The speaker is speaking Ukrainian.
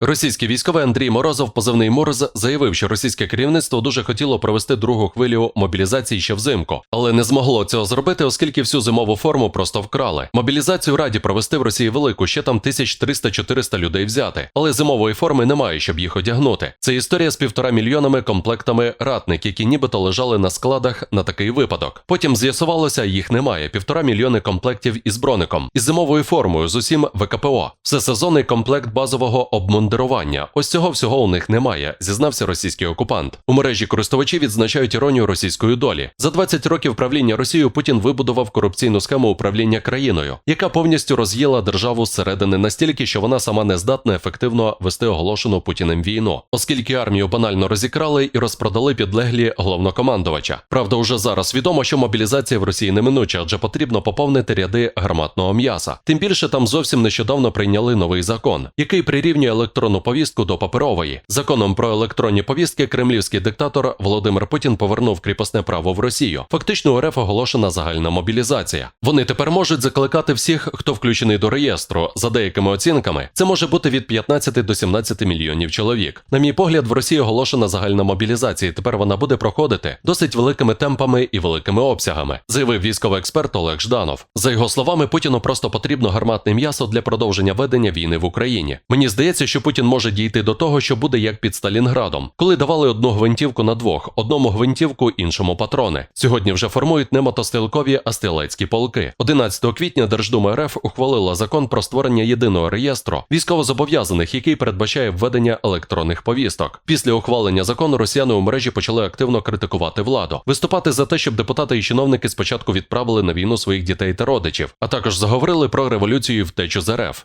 Російський військовий Андрій Морозов, позивний Мороз, заявив, що російське керівництво дуже хотіло провести другу хвилю мобілізації ще взимку, але не змогло цього зробити, оскільки всю зимову форму просто вкрали. Мобілізацію раді провести в Росії велику, ще там 1300-400 людей взяти, але зимової форми немає, щоб їх одягнути. Це історія з півтора мільйонами комплектами ратник, які нібито лежали на складах на такий випадок. Потім з'ясувалося, їх немає. Півтора мільйони комплектів із броником, із зимовою формою, з усім ВКПО. Всесезонний комплект базового обмундирування. Ось цього всього у них немає, зізнався російський окупант. У мережі користувачі відзначають іронію російської долі. За 20 років правління Росією Путін вибудував корупційну схему управління країною, яка повністю роз'їла державу зсередини настільки, що вона сама не здатна ефективно вести оголошену Путіним війну, оскільки армію банально розікрали і розпродали підлеглі головнокомандувача. Правда, уже зараз відомо, що мобілізація в Росії неминуча, адже потрібно поповнити ряди гарматного м'яса. Тим більше там зовсім нещодавно прийняли новий закон, який прирівнює електронну повістку до паперової. Законом про електронні повістки кремлівський диктатор Володимир Путін повернув кріпосне право в Росію. Фактично у РФ оголошена загальна мобілізація. Вони тепер можуть закликати всіх, хто включений до реєстру. За деякими оцінками, це може бути від 15 до 17 мільйонів чоловік. На мій погляд, в Росії оголошена загальна мобілізація. Тепер вона буде проходити досить великими темпами і великими обсягами, заявив військовий експерт Олег Жданов. За його словами, Путіну просто потрібно гарматне м'ясо для продовження ведення війни в Україні. Мені здається, що Путін може дійти до того, що буде як під Сталінградом, коли давали одну гвинтівку на двох, одному гвинтівку, іншому патрони. Сьогодні вже формують не мотострілкові, а стрілецькі полки. 11 квітня Держдума РФ ухвалила закон про створення єдиного реєстру військовозобов'язаних, який передбачає введення електронних повісток. Після ухвалення закону росіяни у мережі почали активно критикувати владу, виступати за те, щоб депутати і чиновники спочатку відправили на війну своїх дітей та родичів, а також заговорили про революцію і втечу з РФ.